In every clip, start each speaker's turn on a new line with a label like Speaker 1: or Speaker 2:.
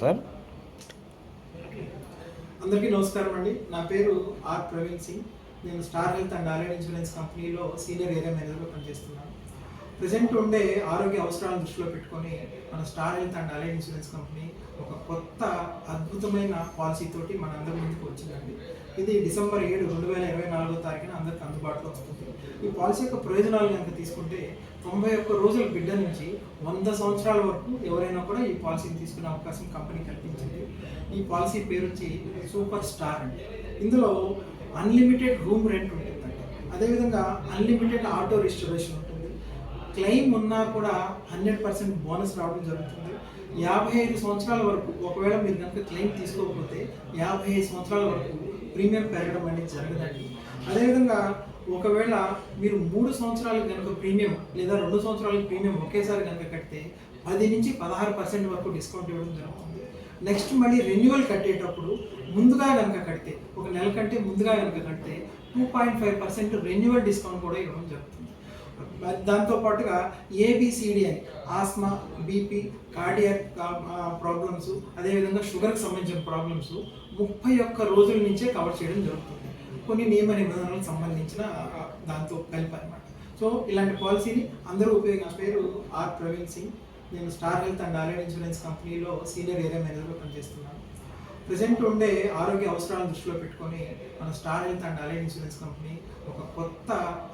Speaker 1: Sir?
Speaker 2: అందరికీ నమస్కారం అండి. నా పేరు ఆర్ ప్రవీణ్ సింగ్. నేను స్టార్ హెల్త్ అండ్ ఆరోగ్య ఇన్సూరెన్స్ కంపెనీలో సీనియర్ ఏరియా మేనేజర్గా పనిచేస్తున్నాను. ప్రజెంట్ ఉండే ఆరోగ్య అవసరాలను దృష్టిలో పెట్టుకొని మన స్టార్ హెల్త్ అండ్ ఆర్ఎన్ ఇన్సూరెన్స్ కంపెనీ ఒక కొత్త అద్భుతమైన పాలసీతోటి మన అందరి ముందుకు వచ్చిందండి. ఇది డిసెంబర్ ఏడు రెండు వేల ఇరవై నాలుగో తారీఖున అందరికి అందుబాటులో వస్తుంది. ఈ పాలసీ యొక్క ప్రయోజనాలు కనుక తీసుకుంటే తొంభై ఒక్క రోజుల బిడ్డ నుంచి వంద సంవత్సరాల వరకు ఎవరైనా కూడా ఈ పాలసీని తీసుకునే అవకాశం కంపెనీ కల్పించింది. ఈ పాలసీ పేరు వచ్చి సూపర్ స్టార్ అండి. ఇందులో అన్లిమిటెడ్ రూమ్ రెంట్ ఉంటుందండి. అదేవిధంగా అన్లిమిటెడ్ ఆటో రిజిస్ట్రేషన్ ఉంటుంది క్లెయిమ్ ఉన్నా కూడా హండ్రెడ్ పర్సెంట్ బోనస్ రావడం జరుగుతుంది. యాభై ఐదు సంవత్సరాల వరకు ఒకవేళ మీరు కనుక క్లెయిమ్ తీసుకోకపోతే యాభై ఐదు సంవత్సరాల వరకు ప్రీమియం పెరగడం అనేది జరగదండి. అదేవిధంగా ఒకవేళ మీరు మూడు సంవత్సరాలకు కనుక ప్రీమియం లేదా రెండు సంవత్సరాలకు ప్రీమియం ఒకేసారి కనుక కడితే పది నుంచి పదహారు పర్సెంట్ వరకు డిస్కౌంట్ ఇవ్వడం జరుగుతుంది. నెక్స్ట్ మళ్ళీ రెన్యువల్ కట్టేటప్పుడు ముందుగా కనుక కడితే ఒక నెల కంటే ముందుగా కనుక కడితే two point five percent renewal discount కూడా ఇవ్వడం జరుగుతుంది. దాంతో పాటుగా ఏబిసిడి అని ఆస్మా బీపీ కార్డియాక్ ప్రాబ్లమ్స్ అదేవిధంగా షుగర్కి సంబంధించిన ప్రాబ్లమ్స్ ముప్పై ఒక్క రోజుల నుంచే కవర్ చేయడం జరుగుతుంది. కొన్ని నియమ నిబంధనలకు సంబంధించిన దాంతో కలిపి అనమాట సో ఇలాంటి పాలసీని అందరూ ఉపయోగించిన పేరు ఆర్ ప్రవీణ్ సింగ్. నేను స్టార్ హెల్త్ అండ్ ఆరోగ్య ఇన్సూరెన్స్ కంపెనీలో సీనియర్ ఏరియా మేనేజర్గా పనిచేస్తున్నాను. ప్రజెంట్ ఉండే ఆరోగ్య అవసరాలను దృష్టిలో పెట్టుకొని మన Star Health and allied insurance company ఒక కొత్త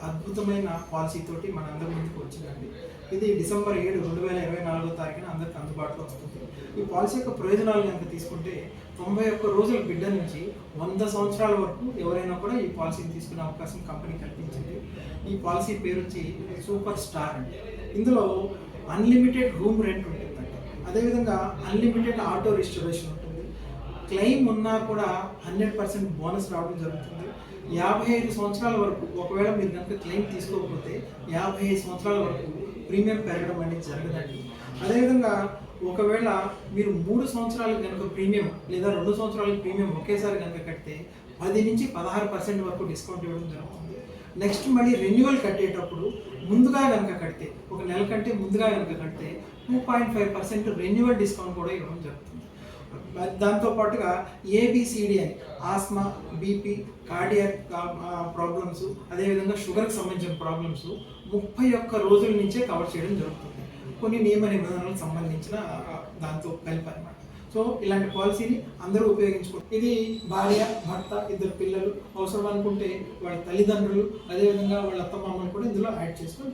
Speaker 2: అద్భుతమైన పాలసీతోటి మన అందరి ముందుకు వచ్చిందండి. ఇది డిసెంబర్ ఏడు రెండు వేల ఇరవై నాలుగో తారీఖున అందరికి అందుబాటులో వస్తుంది. ఈ పాలసీ యొక్క ప్రయోజనాలు కనుక తీసుకుంటే తొంభై ఒక్క రోజుల బిడ్డ నుంచి వంద సంవత్సరాల వరకు ఎవరైనా కూడా ఈ పాలసీని తీసుకునే అవకాశం కంపెనీ కల్పించింది. ఈ పాలసీ పేరు వచ్చి సూపర్ స్టార్ అండి. ఇందులో అన్లిమిటెడ్ రూమ్ రెంట్ ఉంటుందండి. అదేవిధంగా అన్లిమిటెడ్ ఆటో రిజిస్ట్రేషన్ ఉంటుంది. క్లెయిమ్ ఉన్నా కూడా హండ్రెడ్ పర్సెంట్ బోనస్ రావడం జరుగుతుంది. యాభై ఐదు సంవత్సరాల వరకు ఒకవేళ మీరు కనుక క్లెయిమ్ తీసుకోకపోతే యాభై ఐదు సంవత్సరాల వరకు ప్రీమియం పెరగడం అనేది జరగదండి. అదేవిధంగా ఒకవేళ మీరు మూడు సంవత్సరాలకు కనుక ప్రీమియం లేదా రెండు సంవత్సరాలకు ప్రీమియం ఒకేసారి కనుక కడితే పది నుంచి పదహారు పర్సెంట్ వరకు డిస్కౌంట్ ఇవ్వడం జరుగుతుంది. నెక్స్ట్ మళ్ళీ రెన్యువల్ కట్టేటప్పుడు ముందుగా కనుక కడితే ఒక నెల కంటే ముందుగా కనుక కడితే two point five percent renewal discount కూడా ఇవ్వడం జరుగుతుంది. దాంతోపాటుగా దాంతో పాటుగా ఏబిసిడి అని ఆస్మా బీపీ కార్డియాక్ ప్రాబ్లమ్స్ అదేవిధంగా షుగర్కి సంబంధించిన ప్రాబ్లమ్స్ ముప్పై ఒక్క రోజుల నుంచే కవర్ చేయడం జరుగుతుంది. కొన్ని నియమ నిబంధనలకు సంబంధించిన దాంతో కలిపి అనమాట సో ఇలాంటి పాలసీని అందరూ ఉపయోగించుకోవచ్చు ఇది భార్య భర్త ఇద్దరు పిల్లలు అవసరం అనుకుంటే వాళ్ళ తల్లిదండ్రులు అదేవిధంగా వాళ్ళ అత్తమామలు కూడా ఇందులో యాడ్ చేసుకొని